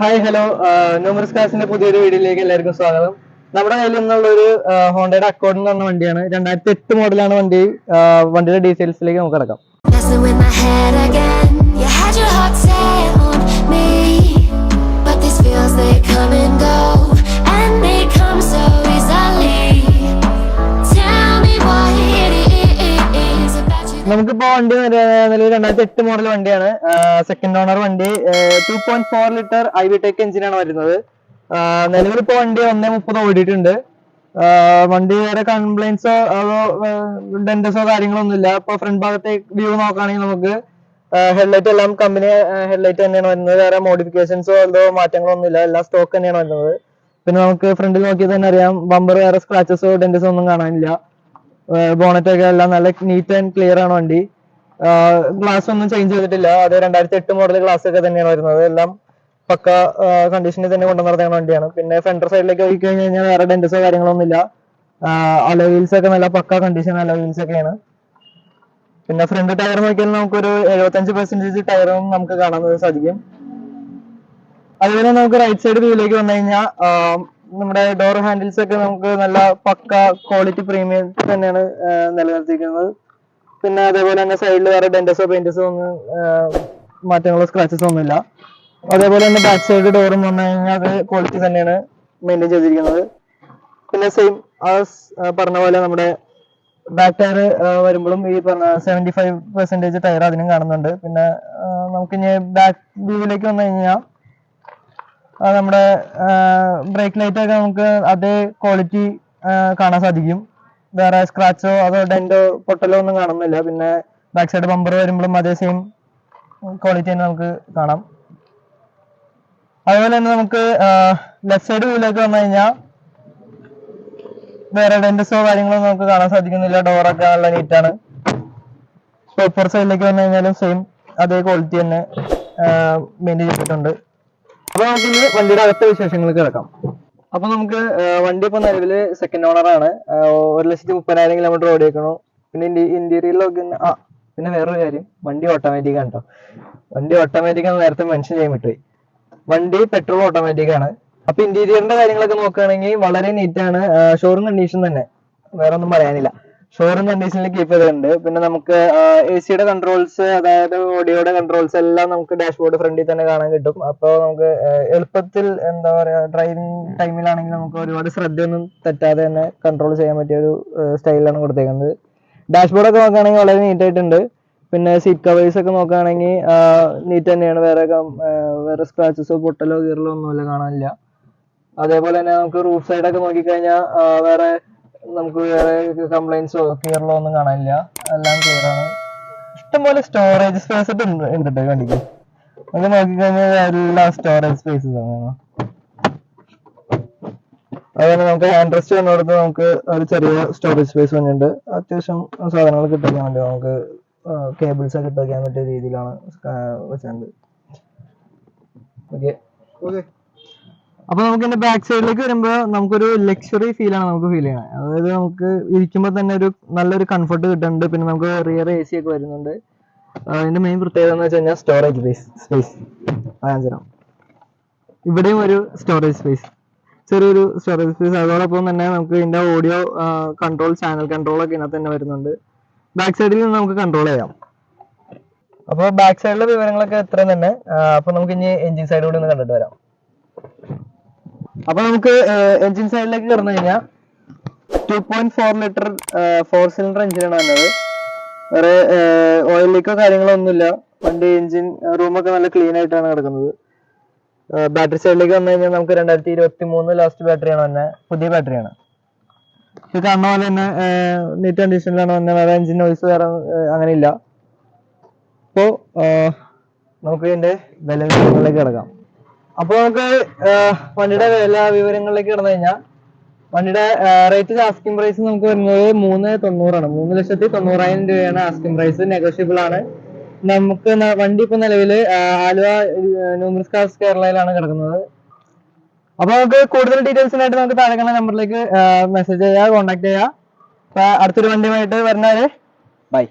Hi hello numerous കാസിന്റെ പുതിയൊരു വീഡിയോയിലേക്ക് എല്ലാവർക്കും സ്വാഗതം. നമ്മുടെ കയ്യിൽ നിന്നുള്ള ഒരു ഹോണ്ടയുടെ അക്കോർഡ് എന്ന് പറഞ്ഞ വണ്ടിയാണ്. രണ്ടായിരത്തി എട്ട് മോഡലാണ് വണ്ടി. വണ്ടിയുടെ ഡീറ്റെയിൽസിലേക്ക് നമുക്ക് കിടക്കാം. You. വണ്ടി നിലവിൽ രണ്ടായിരത്തി എട്ട് മോഡൽ വണ്ടിയാണ്. സെക്കൻഡ് ഓണർ വണ്ടി two point four litre I V tech എഞ്ചിനാണ് വരുന്നത്. നിലവിലിപ്പോ വണ്ടി ഒന്നേ മുപ്പത് ഓടിയിട്ടുണ്ട്. വണ്ടി വേറെ കംപ്ലൈൻസോ അതോ ഡെന്റസോ കാര്യങ്ങളൊന്നുമില്ല ഇപ്പൊ ഫ്രണ്ട് ഭാഗത്തെ വ്യൂ നോക്കുകയാണെങ്കിൽ നമുക്ക് ഹെഡ്ലൈറ്റ് എല്ലാം കമ്പനി ഹെഡ്ലൈറ്റ് തന്നെയാണ് വരുന്നത്. വേറെ മോഡിഫിക്കേഷൻസോ അതോ മാറ്റങ്ങളോ ഒന്നുമില്ല എല്ലാ സ്റ്റോക്ക് തന്നെയാണ് വരുന്നത്. പിന്നെ നമുക്ക് ഫ്രണ്ടിൽ നോക്കിയാൽ തന്നെ അറിയാം ബമ്പർ വേറെ സ്ക്രാച്ചസോ ഡെൻഡസോ ഒന്നും കാണാനില്ല. ബോണറ്റ് ഒക്കെ എല്ലാം നല്ല നീറ്റ് ആൻഡ് ക്ലിയർ ആണ് വണ്ടി. ഗ്ലാസ് ഒന്നും ചേഞ്ച് ചെയ്തിട്ടില്ല. അത് രണ്ടായിരത്തി എട്ട് മോഡൽ ഗ്ലാസ് ഒക്കെ തന്നെയാണ് വരുന്നത്. എല്ലാം പക്ക കണ്ടീഷനിൽ തന്നെ കൊണ്ടു നടത്തുന്ന വണ്ടിയാണ്. പിന്നെ ഫ്രണ്ടർ സൈഡിലേക്ക് പോയി കഴിഞ്ഞ് കഴിഞ്ഞാൽ വേറെ ഡെന്റസോ കാര്യങ്ങളൊന്നുമില്ല ഇല്ല. അലോ വീൽസ് ഒക്കെ നല്ല പക്ക കണ്ടീഷൻ അലോ വീൽസ് ഒക്കെയാണ് പിന്നെ ഫ്രണ്ട് ടയർ നോക്കിയാൽ നമുക്കൊരു എഴുപത്തഞ്ച് പെർസെന്റേജ് ടയറും നമുക്ക് കാണാൻ സാധിക്കും. അതുപോലെ നമുക്ക് റൈറ്റ് സൈഡ് വ്യൂയിലേക്ക് വന്നു കഴിഞ്ഞാൽ നമ്മുടെ ഡോർ ഹാൻഡിൽസ് ഒക്കെ നമുക്ക് നല്ല പക്ക ക്വാളിറ്റി പ്രീമിയം തന്നെയാണ് നിലനിർത്തിയിരിക്കുന്നത്. പിന്നെ അതേപോലെ തന്നെ സൈഡിൽ വേറെ ഡെന്റസോ പെയിന്റസോ ഒന്നും മാറ്റങ്ങളോ സ്ക്രാച്ചസോ ഒന്നുമില്ല അതേപോലെ തന്നെ ബാക്ക് സൈഡ് ഡോറും വന്നു കഴിഞ്ഞാൽ അത് ക്വാളിറ്റി തന്നെയാണ് മെയിന്റെയിൻ ചെയ്തിരിക്കുന്നത്. പിന്നെ സെയിം ആ പറഞ്ഞ പോലെ നമ്മുടെ ബാക്ക് ടയർ വരുമ്പോഴും ഈ പറഞ്ഞ സെവന്റി ഫൈവ് പെർസെന്റേജ് ടയർ അതിനും കാണുന്നുണ്ട്. പിന്നെ നമുക്കിനി ബാക്ക് വ്യൂവിലേക്ക് വന്നു കഴിഞ്ഞാൽ നമ്മുടെ ബ്രേക്ക് ലൈറ്റ് ഒക്കെ നമുക്ക് അതേ ക്വാളിറ്റി കാണാൻ സാധിക്കും. വേറെ സ്ക്രാച്ചോ അതോ ഡെന്റോ പൊട്ടലോ ഒന്നും കാണുന്നില്ല. പിന്നെ ബാക്ക് സൈഡ് ബമ്പർ വരുമ്പോഴും അതേ സെയിം ക്വാളിറ്റി തന്നെ നമുക്ക് കാണാം. അതുപോലെ തന്നെ നമുക്ക് ലെഫ്റ്റ് സൈഡ് വീലൊക്കെ വന്നു കഴിഞ്ഞാൽ വേറെ ഡെന്റസോ കാര്യങ്ങളോ നമുക്ക് കാണാൻ സാധിക്കുന്നില്ല. ഡോറൊക്കെ നല്ല നീറ്റാണ് സൂപ്പർ സൈഡിലേക്ക് വന്നു കഴിഞ്ഞാലും സെയിം അതേ ക്വാളിറ്റി തന്നെ മെയിന്റെയിൻ ചെയ്തിട്ടുണ്ട്. അപ്പൊ നമുക്ക് ഇനി വണ്ടിയുടെ അകത്തെ വിശേഷങ്ങൾക്ക് കിടക്കാം അപ്പൊ നമുക്ക് വണ്ടി ഇപ്പൊ നിലവിൽ സെക്കൻഡ് ഓണർ ആണ്. ഒരു ലക്ഷത്തി മുപ്പതിനായിരം കിലോമീറ്റർ ഓടിയേക്കണു പിന്നെ ഇന്റീരിയറിലൊക്കെ ആ പിന്നെ വേറൊരു കാര്യം. വണ്ടി ഓട്ടോമാറ്റിക് ആണ് കേട്ടോ വണ്ടി ഓട്ടോമാറ്റിക് ആണ് നേരത്തെ മെൻഷൻ ചെയ്യാൻ വിട്ടുപോയി വണ്ടി പെട്രോൾ ഓട്ടോമാറ്റിക് ആണ്. അപ്പൊ ഇന്റീരിയറിന്റെ കാര്യങ്ങളൊക്കെ നോക്കുകയാണെങ്കിൽ വളരെ നീറ്റ് ആണ്. ഷോറൂം കണ്ടീഷൻ തന്നെ. വേറെ ഒന്നും പറയാനില്ല. ഷോറൂം കണ്ടീഷനിൽ കീപ്പ് ചെയ്തിട്ടുണ്ട്. പിന്നെ നമുക്ക് എ സിയുടെ കൺട്രോൾസ് അതായത് ഓഡിയോയുടെ കൺട്രോൾസ് എല്ലാം നമുക്ക് ഡാഷ്ബോർഡ് ഫ്രണ്ടിൽ തന്നെ കാണാൻ കിട്ടും. അപ്പോൾ നമുക്ക് എളുപ്പത്തിൽ എന്താ പറയുക ഡ്രൈവിംഗ് ടൈമിലാണെങ്കിൽ നമുക്ക് ഒരുപാട് ശ്രദ്ധയൊന്നും തെറ്റാതെ തന്നെ കൺട്രോൾ ചെയ്യാൻ പറ്റിയ ഒരു സ്റ്റൈലാണ് കൊടുത്തേക്കുന്നത്. ഡാഷ്ബോർഡ് ഒക്കെ നോക്കുകയാണെങ്കിൽ വളരെ നീറ്റ് ആയിട്ടുണ്ട്. പിന്നെ സീറ്റ് കവേഴ്സ് ഒക്കെ നോക്കുകയാണെങ്കിൽ നീറ്റ് തന്നെയാണ്. വേറെ വേറെ സ്ക്രാച്ചസോ പൊട്ടലോ കീറലോ ഒന്നുമില്ല കാണാനില്ല. അതേപോലെ തന്നെ നമുക്ക് റൂഫ് സൈഡ് ഒക്കെ നോക്കിക്കഴിഞ്ഞാൽ വേറെ നമുക്ക് വേറെ കംപ്ലൈൻസോ ക്ലിയറിലോ ഒന്നും കാണാനില്ല. എല്ലാം ക്ലിയർ ആണ്. ഇഷ്ടംപോലെ സ്റ്റോറേജ് സ്പേസ് ഉണ്ട് വണ്ടിക്ക് നമുക്ക് നോക്കിക്കഴിഞ്ഞാൽ എല്ലാം സ്റ്റോറേജ് സ്പേസസ് ആണ്. അതുപോലെ നമുക്ക് ഹാൻഡ് റെസ്റ്റ് വന്നിടത്ത് നമുക്ക് ഒരു ചെറിയ സ്റ്റോറേജ് സ്പേസ് വന്നിട്ടുണ്ട്. അത്യാവശ്യം സാധനങ്ങൾ കിട്ടാൻ വേണ്ടി നമുക്ക് കേബിൾസ് ഒക്കെ ഇട്ട് പറ്റിയ രീതിയിലാണ് വെച്ചിട്ടുണ്ട് ഓക്കെ ഓക്കെ അപ്പൊ നമുക്ക് ഇതിന്റെ ബാക്ക് സൈഡിലേക്ക് വരുമ്പോൾ നമുക്കൊരു ലക്ഷറി ഫീൽ ആണ് നമുക്ക് ഫീൽ ചെയ്യണത് അതായത് നമുക്ക് ഇരിക്കുമ്പോൾ തന്നെ ഒരു നല്ലൊരു കംഫർട്ട് കിട്ടുന്നുണ്ട്. പിന്നെ നമുക്ക് റിയർ എ സി ഒക്കെ വരുന്നുണ്ട്. അതിന്റെ മെയിൻ പ്രത്യേകത എന്ന് വെച്ചാൽ സ്റ്റോറേജ് സ്പേസ് സ്പേസ് ഇവിടെയും ഒരു സ്റ്റോറേജ് സ്പേസ് ചെറിയൊരു സ്റ്റോറേജ് സ്പേസ് അതോടൊപ്പം തന്നെ നമുക്ക് ഇതിന്റെ ഓഡിയോ കൺട്രോൾ ചാനൽ കൺട്രോൾ ഒക്കെ ഇതിനകത്ത് തന്നെ വരുന്നുണ്ട്. ബാക്ക് സൈഡിൽ നിന്ന് നമുക്ക് കൺട്രോൾ ചെയ്യാം. അപ്പോൾ ബാക്ക് സൈഡിലെ വിവരങ്ങളൊക്കെ ഇത്രയും തന്നെ. അപ്പോൾ നമുക്ക് ഇനി എഞ്ചിൻ സൈഡ് കൂടി ഒന്ന് കണ്ടിട്ട് വരാം. അപ്പൊ നമുക്ക് എഞ്ചിൻ സൈഡിലേക്ക് കയറുന്ന കഴിഞ്ഞാൽ two point four litre four cylinder എഞ്ചിനാണ് വന്നത്. വേറെ ഓയിൽ ലീക്കോ കാര്യങ്ങളോ ഒന്നുമില്ല. വണ്ടി എഞ്ചിൻ റൂമൊക്കെ നല്ല ക്ലീൻ ആയിട്ടാണ് കിടക്കുന്നത്. ബാറ്ററി സൈഡിലേക്ക് വന്നു കഴിഞ്ഞാൽ നമുക്ക് രണ്ടായിരത്തി ഇരുപത്തി മൂന്ന് ലാസ്റ്റ് ബാറ്ററിയാണ് വന്നത് പുതിയ ബാറ്ററിയാണ് ഇത് കാണുന്ന പോലെ തന്നെ നീറ്റ് കണ്ടീഷനിലാണ് വന്നത് വേറെ എഞ്ചിൻ നോയിസ് വേറെ അങ്ങനെ ഇല്ല. അപ്പോ നമുക്ക് ഇതിന്റെ വില കിടക്കാം. അപ്പൊ നമുക്ക് വണ്ടിയുടെ വില വിവരങ്ങളിലേക്ക് കടന്നു കഴിഞ്ഞാൽ വണ്ടിയുടെ റേറ്റ് ആസ്കിംഗ് പ്രൈസ് നമുക്ക് വരുന്നത് മൂന്ന് തൊണ്ണൂറാണ്. മൂന്ന് ലക്ഷത്തി തൊണ്ണൂറായിരം രൂപയാണ് ആസ്കിംഗ് പ്രൈസ് നെഗോഷ്യബിൾ ആണ്. നമുക്ക് വണ്ടി ഇപ്പൊ നിലവിൽ ആലുവ ന്യൂമറിസ് കാർസ് കേരളയിലാണ് കിടക്കുന്നത്. അപ്പൊ നമുക്ക് കൂടുതൽ ഡീറ്റെയിൽസിനായിട്ട് നമുക്ക് താഴെ കാണുന്ന നമ്പറിലേക്ക് മെസ്സേജ് ചെയ്യുക കോൺടാക്ട് ചെയ്യുക അടുത്തൊരു വണ്ടിയുമായിട്ട് വരുന്നവരെ ബൈ